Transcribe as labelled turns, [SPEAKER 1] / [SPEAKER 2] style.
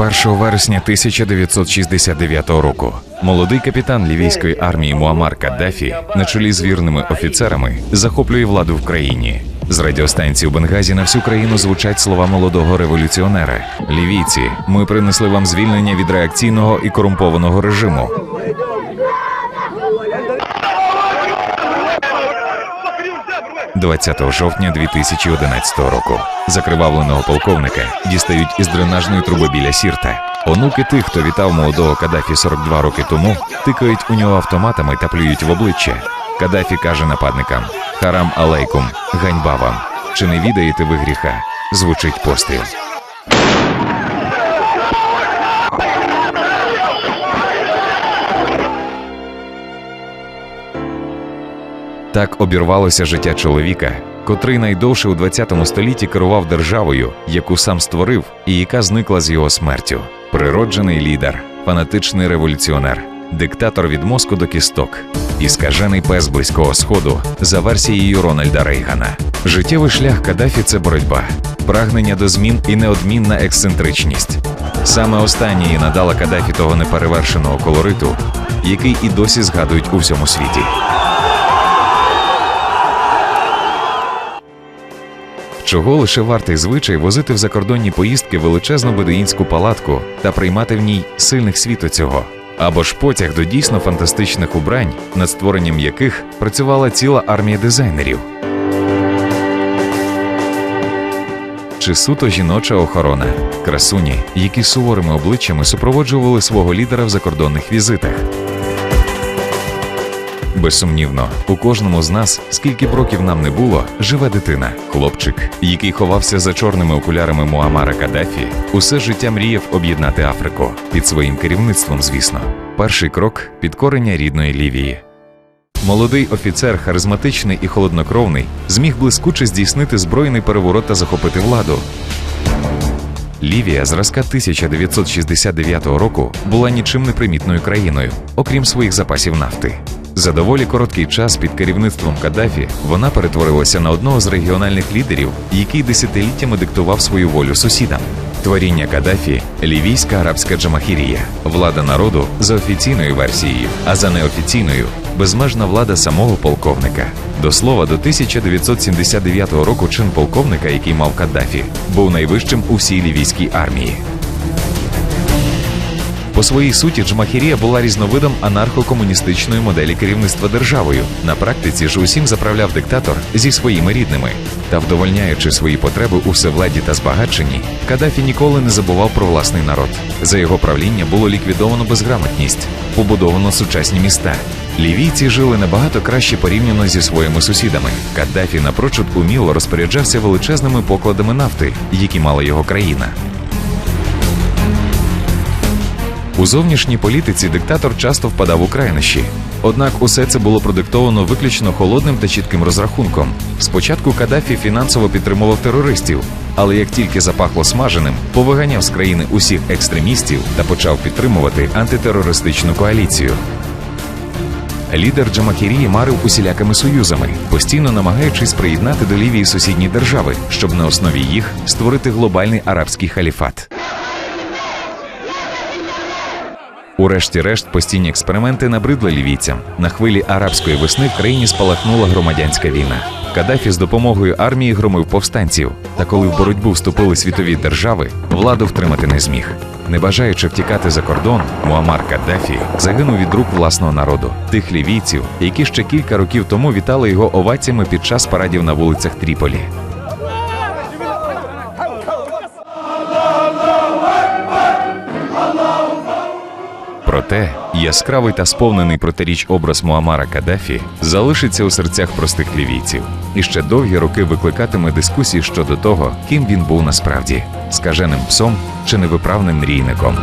[SPEAKER 1] 1 вересня 1969 року молодий капітан лівійської армії Муамар Каддафі на чолі з вірними офіцерами захоплює владу в країні. З радіостанції у Бенгазі на всю країну звучать слова молодого революціонера. Лівійці, ми принесли вам звільнення від реакційного і корумпованого режиму. 20 жовтня 2011 року закривавленого полковника дістають із дренажної труби біля сірта. Онуки тих, хто вітав молодого Кадафі 42 роки тому, тикають у нього автоматами та плюють в обличчя. Кадафі каже нападникам: Харам алейкум, ганьба вам. Чи не відаєте ви гріха? Звучить постріл. Так обірвалося життя чоловіка, котрий найдовше у 20 столітті керував державою, яку сам створив і яка зникла з його смертю. Природжений лідер, фанатичний революціонер, диктатор від мозку до кісток і скажений пес близького сходу за версією Рональда Рейгана. Життєвий шлях Кадафі це боротьба, прагнення до змін і неодмінна ексцентричність. Саме останнє надала Кадафі того неперевершеного колориту, який і досі згадують у всьому світі. Чого лише вартий звичай возити в закордонні поїздки величезну бедуїнську палатку та приймати в ній сильних світу цього, або ж потяг до дійсно фантастичних убрань, над створенням яких працювала ціла армія дизайнерів. Чи суто жіноча охорона, красуні, які суворими обличчями супроводжували свого лідера в закордонних візитах. Безсумнівно, у кожному з нас, скільки б років нам не було, живе дитина, хлопчик, який ховався за чорними окулярами Муамара Каддафі, усе життя мріяв об'єднати Африку під своїм керівництвом, звісно. Перший крок підкорення рідної Лівії. Молодий офіцер, харизматичний і холоднокровний, зміг блискуче здійснити збройний переворот та захопити владу. Лівія зразка 1969 року була нічим не примітною країною, окрім своїх запасів нафти. За доволі короткий час під керівництвом Каддафі вона перетворилася на одного з регіональних лідерів, який десятиліттями диктував свою волю сусідам. Творіння Каддафі – лівійська арабська джамахірія, влада народу за офіційною версією, а за неофіційною безмежна влада самого полковника. До слова, до 1979 року чин полковника, який мав Каддафі, був найвищим у всій лівійській армії. По своїй суті, Джмахірія була різновидом анархо-комуністичної моделі керівництва державою. На практиці ж усім заправляв диктатор зі своїми рідними. Та вдовольняючи свої потреби у всевладі та збагаченні, Кадафі ніколи не забував про власний народ. За його правління було ліквідовано безграмотність, побудовано сучасні міста. Лівійці жили набагато краще порівняно зі своїми сусідами. Каддафі напрочуд уміло розпоряджався величезними покладами нафти, які мала його країна. У зовнішній політиці диктатор часто впадав у крайнощі. Однак усе це було продиктовано виключно холодним та чітким розрахунком. Спочатку Каддафі фінансово підтримував терористів, але як тільки запахло смаженим, повиганяв з країни усіх екстремістів та почав підтримувати антитерористичну коаліцію. Лідер Джамахірії марив усілякими союзами, постійно намагаючись приєднати до Лівії сусідні держави, щоб на основі їх створити глобальний арабський халіфат. Урешті-решт постійні експерименти набридли лівійцям. На хвилі арабської весни в країні спалахнула громадянська війна. Каддафі з допомогою армії громив повстанців. Та коли в боротьбу вступили світові держави, владу втримати не зміг. Не бажаючи втікати за кордон, Муаммар Каддафі загинув від рук власного народу, тих лівійців, які ще кілька років тому вітали його оваціями під час парадів на вулицях Тріполі. Проте яскравий та сповнений протиріч образ Муамара Каддафі залишиться у серцях простих лівійців і ще довгі роки викликатиме дискусії щодо того, ким він був насправді скаженим псом чи невиправним мрійником.